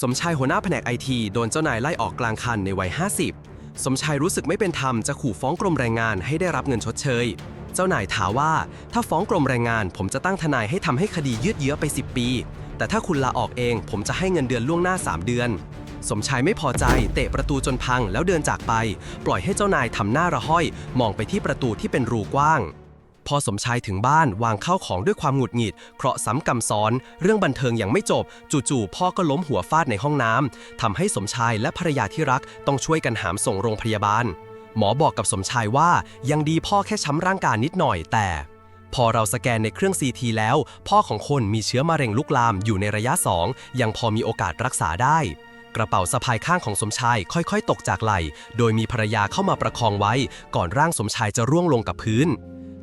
สมชายหัวหน้าแผนกไอทีโดนเจ้านายไล่ออกกลางคันในวัย 50 สมชายรู้สึกไม่เป็นธรรมจะขู่ฟ้องกรมแรงงานให้ได้รับเงินชดเชย เจ้านายถามว่าถ้าฟ้องกรมแรงงาน ผมจะตั้งทนายให้ทำให้คดียืดเยื้อไป 10 ปี แต่ถ้าคุณลาออกเองผมจะให้เงินเดือนล่วงหน้า 3 เดือน สมชายไม่พอใจเตะประตูจนพังแล้วเดินจากไป ปล่อยให้เจ้านายทำหน้าระห้อย มองไปที่ประตูที่เป็นรูกว้าง พอสมชายถึงบ้านวางข้าวของด้วยความหงุดหงิด เคราะห์ซ้ำกำซ้อน เรื่องบันเทิงยังไม่จบ จู่ๆพ่อก็ล้มหัวฟาดในห้องน้ำทำให้สมชายและภรรยาที่รักต้องช่วยกันหามส่งโรงพยาบาล หมอบอกกับสมชายว่ายังดีพ่อแค่ช้ำร่างกายนิดหน่อยแต่ พอเราสแกนในเครื่อง CT แล้ว พ่อของคนมีเชื้อมะเร็งลุกลามอยู่ในระยะ 2 ยังพอมีโอกาสรักษาได้กระเป๋าสะพายข้างของสมชายค่อยๆ ตกจากไหล่โดยมีภรรยาเข้ามาประคองไว้ ก่อนร่างสมชายจะร่วงลงกับพื้น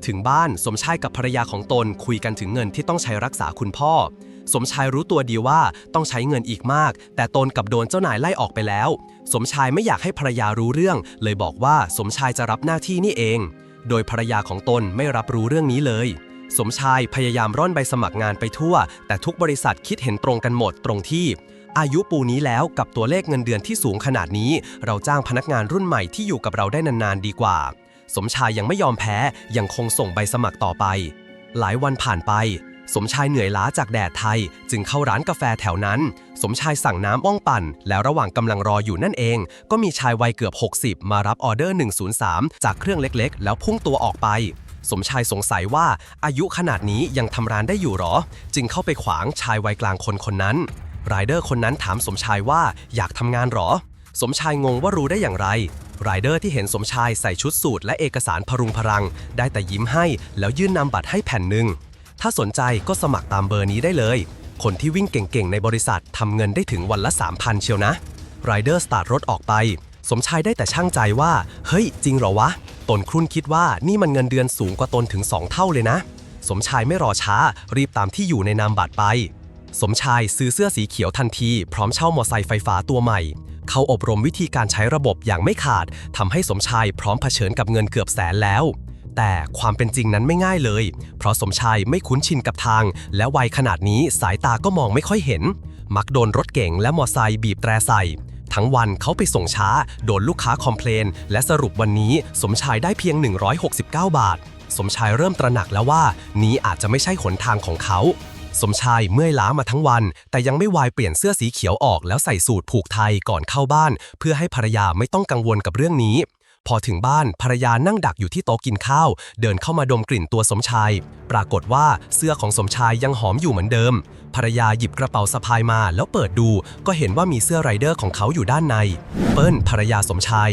ถึงบ้านสมชายกับภรรยาของตนคุยกันถึงเงินที่ต้องใช้รักษาคุณพ่อ สมชายรู้ตัวดีว่าต้องใช้เงินอีกมาก แต่ตนกับโดนเจ้านายไล่ออกไปแล้ว สมชายไม่อยากให้ภรรยารู้เรื่อง เลยบอกว่าสมชายจะรับหน้าที่นี่เอง โดยภรรยาของตนไม่รับรู้เรื่องนี้เลย สมชายพยายามร่อนใบสมัครงานไปทั่ว แต่ทุกบริษัทคิดเห็นตรงกันหมดตรงที่อายุปูนี้แล้วกับตัวเลขเงินเดือนที่สูงขนาดนี้ เราจ้างพนักงานรุ่นใหม่ที่อยู่กับเราได้นานๆดีกว่า สมชายยังไม่ยอมแพ้ยังคงส่งใบสมัครต่อไป หลายวันผ่านไป สมชายเหนื่อยล้าจากแดดไทย จึงเข้าร้านกาแฟแถวนั้น สมชายสั่งน้ำอ้องปั่น แล้วระหว่างกำลังรออยู่นั่นเอง ก็มีชายวัยเกือบ 60 มารับออเดอร์ 103 จากเครื่องเล็กๆ แล้วพุ่งตัวออกไป สมชายสงสัยว่าอายุขนาดนี้ยังทำร้านได้อยู่หรอ จึงเข้าไปขวางชายวัยกลางคนคนนั้นไรเดอร์คนนั้นถามสมชายว่าอยากทำงานหรอ สมชายงงว่ารู้ได้อย่างไร ไรเดอร์ที่เห็นสมชายใส่ชุดสูทและเอกสารพรุงพรัง ได้แต่ยิ้มให้แล้วยื่นนำบัตรให้แผ่นหนึ่ง ถ้าสนใจก็สมัครตามเบอร์นี้ได้เลย คนที่วิ่งเก่งๆ ในบริษัททำเงินได้ถึงวันละ 3,000 เชียวนะไรเดอร์สตาร์ทรถออกไป สมชายได้แต่ช่างใจว่า เฮ้ย จริงเหรอวะ ตนครุ่นคิดว่านี่มันเงินเดือนสูงกว่าตนถึง 2 เท่าเลยนะ สมชายไม่รอช้ารีบตามที่อยู่ในนามบัตรไป สมชายซื้อเสื้อสีเขียวทันที พร้อมเช่ามอไซค์ไฟฟ้าตัวใหม่ เขาอบรมวิธีการใช้ระบบอย่างไม่ขาดทำให้สมชายพร้อมเผชิญกับเงินเกือบแสนแล้ว แต่ความเป็นจริงนั้นไม่ง่ายเลย เพราะสมชายไม่คุ้นชินกับทาง และวัยขนาดนี้สายตาก็มองไม่ค่อยเห็น มักโดนรถเก๋งและมอไซค์บีบแตรใส่ทั้งวันเขาไปส่งช้า โดนลูกค้าคอมเพลน และสรุปวันนี้สมชายได้เพียง 169 บาท สมชายเริ่มตระหนักแล้วว่า นี้อาจจะไม่ใช่หนทางของเขา สมชายเมื่อยล้ามาทั้งวัน แต่ยังไม่วายเปลี่ยนเสื้อสีเขียวออกแล้วใส่สูทผูกไทยก่อนเข้าบ้าน เพื่อให้ภรรยาไม่ต้องกังวลกับเรื่องนี้ พอถึงบ้านภรรยานั่งดักอยู่ที่โต๊ะกินข้าว เดินเข้ามาดมกลิ่นตัวสมชาย ปรากฏว่าเสื้อของสมชายยังหอมอยู่เหมือนเดิม ภรรยาหยิบกระเป๋าสะพายมาแล้วเปิดดู ก็เห็นว่ามีเสื้อไรเดอร์ของเขาอยู่ด้านใน เปิ้ลภรรยาสมชาย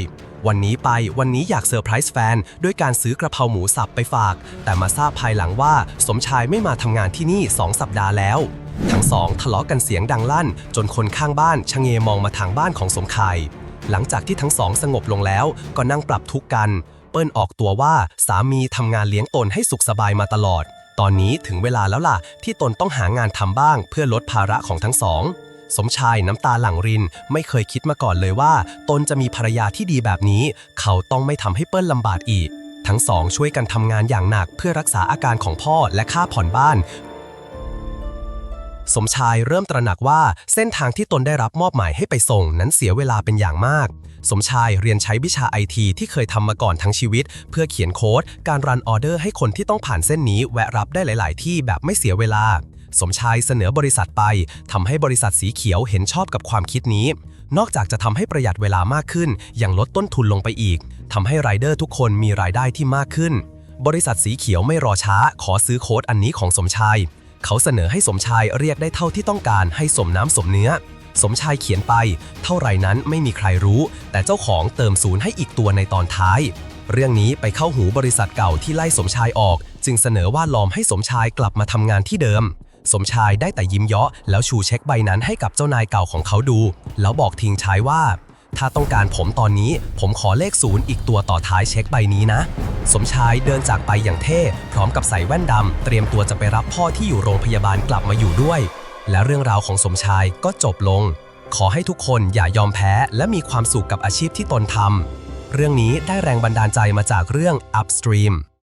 วันนี้ไปวันนี้อยากเซอร์ไพรส์แฟนด้วยการซื้อกระเพราหมูสับไปฝาก แต่มาทราบภายหลังว่าสมชายไม่มาทำงานที่นี่ 2 สัปดาห์แล้ว ทั้งสองทะเลาะกันเสียงดังลั่น จนคนข้างบ้านชะเงมองมาทางบ้านของสมชาย หลังจากที่ทั้งสองสงบลงแล้วก็นั่งปรับทุกข์กัน เปิ้ลออกตัวว่าสามีทำงานเลี้ยงตนให้สุขสบายมาตลอด ตอนนี้ถึงเวลาแล้วล่ะ ที่ตนต้องหางานทำบ้าง เพื่อลดภาระของทั้งสอง สมชายน้ำตาหลั่งรินไม่เคยคิดมาก่อนเลยว่า ตนจะมีภรรยาที่ดีแบบนี้ เขาต้องไม่ทำให้เปิ้ลลำบากอีก ทั้งสองช่วยกันทำงานอย่างหนักเพื่อรักษาอาการของพ่อและค่าผ่อนบ้านสมชายเริ่มตระหนักว่าเส้นทางที่ตนได้รับมอบหมายให้ไปส่งนั้นเสียเวลาเป็นอย่างมาก สมชายเรียนใช้วิชาไอทีที่เคยทำมาก่อนทั้งชีวิต เพื่อเขียนโค้ด การรันออเดอร์ให้คนที่ต้องผ่านเส้นนี้แวะรับได้หลาย ๆ ที่แบบไม่เสียเวลา สมชายเสนอบริษัทไปทำให้บริษัทสีเขียวเห็นชอบกับความคิดนี้ นอกจากจะทำให้ประหยัดเวลามากขึ้น ยังลดต้นทุนลงไปอีกทำให้ไรเดอร์ทุกคนมีรายได้ที่มากขึ้น บริษัทสีเขียวไม่รอช้า ขอซื้อโค้ดอันนี้ของสมชาย เขาเสนอให้สมชายเรียกได้เท่าที่ต้องการให้สมน้ำสมเนื้อ สมชายเขียนไป เท่าไรนั้นไม่มีใครรู้ แต่เจ้าของเติมศูนย์ให้อีกตัวในตอนท้ายเรื่องนี้ไปเข้าหูบริษัทเก่าที่ไล่สมชายออก จึงเสนอว่าลอมให้สมชายกลับมาทำงานที่เดิม สมชายได้แต่ยิ้มเยาะแล้วชูเช็คใบนั้นให้กับเจ้านายเก่าของเขาดู แล้วบอกทิ้งชายว่า ถ้าต้องการผมตอนนี้ ผมขอเลขศูนย์อีกตัวต่อท้ายเช็คใบนี้นะ สมชายเดินจากไปอย่างเท่ พร้อมกับใส่แว่นดำเตรียมตัวจะไปรับพ่อที่อยู่โรงพยาบาลกลับมาอยู่ด้วย และเรื่องราวของสมชายก็จบลง ขอให้ทุกคนอย่ายอมแพ้และมีความสุขกับอาชีพที่ตนทำเรื่องนี้ได้แรงบันดาลใจมาจากเรื่อง Upstream